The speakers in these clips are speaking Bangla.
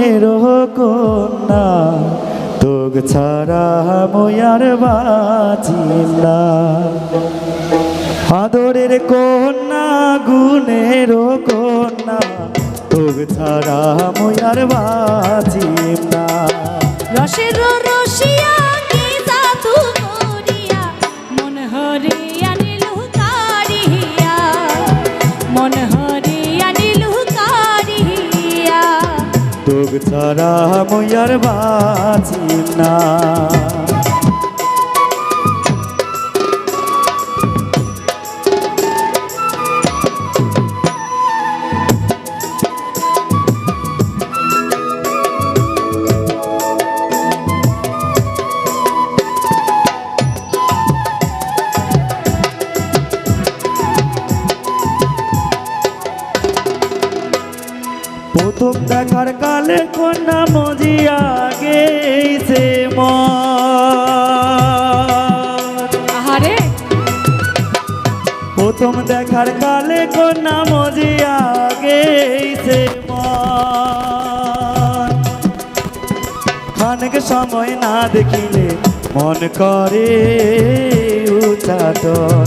গুণের কন্যা, তোগ ছাড়া ময়ার বাঁচি না। আদরের কন্যা, গুণের কন্যা, তোগ ছাড়া ময়ার বাঁচি না। রসের তোগ ছাড়া ময়ার বাঁচি না প্রথম দেখার কালে কন্যা মজিয়া গেছে আহারে। প্রথম দেখার কালে কন্যা মজিয়া গেছে মন। খানক সময় না দেখিলে মন করে উচাটন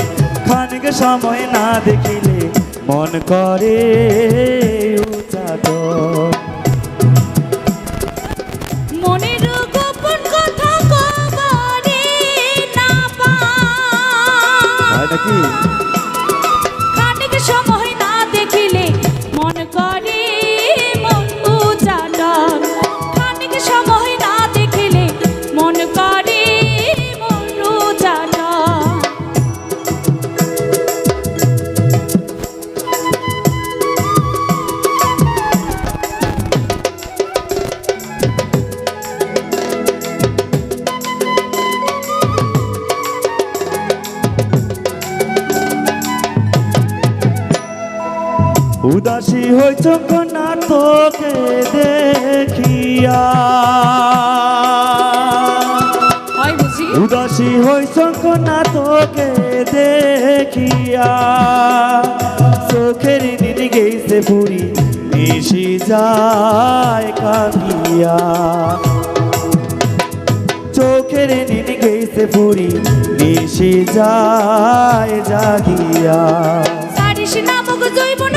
খানক সময় না দেখিলে মন করে তো উদাসী হইছ কন্যা তোকে দেখিয়া। উদাসী হইছ কন্যা তোকে দেখিয়া। চোখের দিদি গেছে পুরি মিশি যায় কাঁদিয়া। চোখের দিদি গেছে পুরি মিশি যায় জাগিয়া। সারিস নামক জৈবন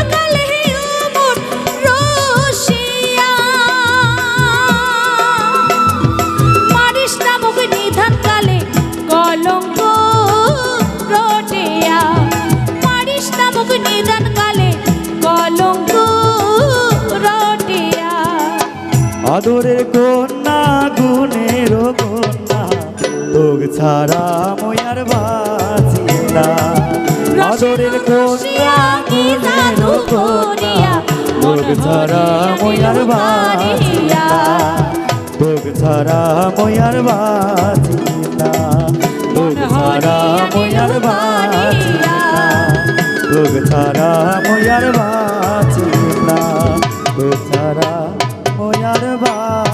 আদরের কন্যা, গুণের কন্যা তোগ ছাড়া ময়ার বাঁচি না। আদরের কন্যা, গুণের কন্যা তোগ ছাড়া ময়ার বাঁচি না। তোগ ছাড়া ময়ার বাঁচি না। তোগ ছাড়া ময়ার বাঁচি না। তোগ ছাড়া ময়ার বাঁচি না। তোগ আর বা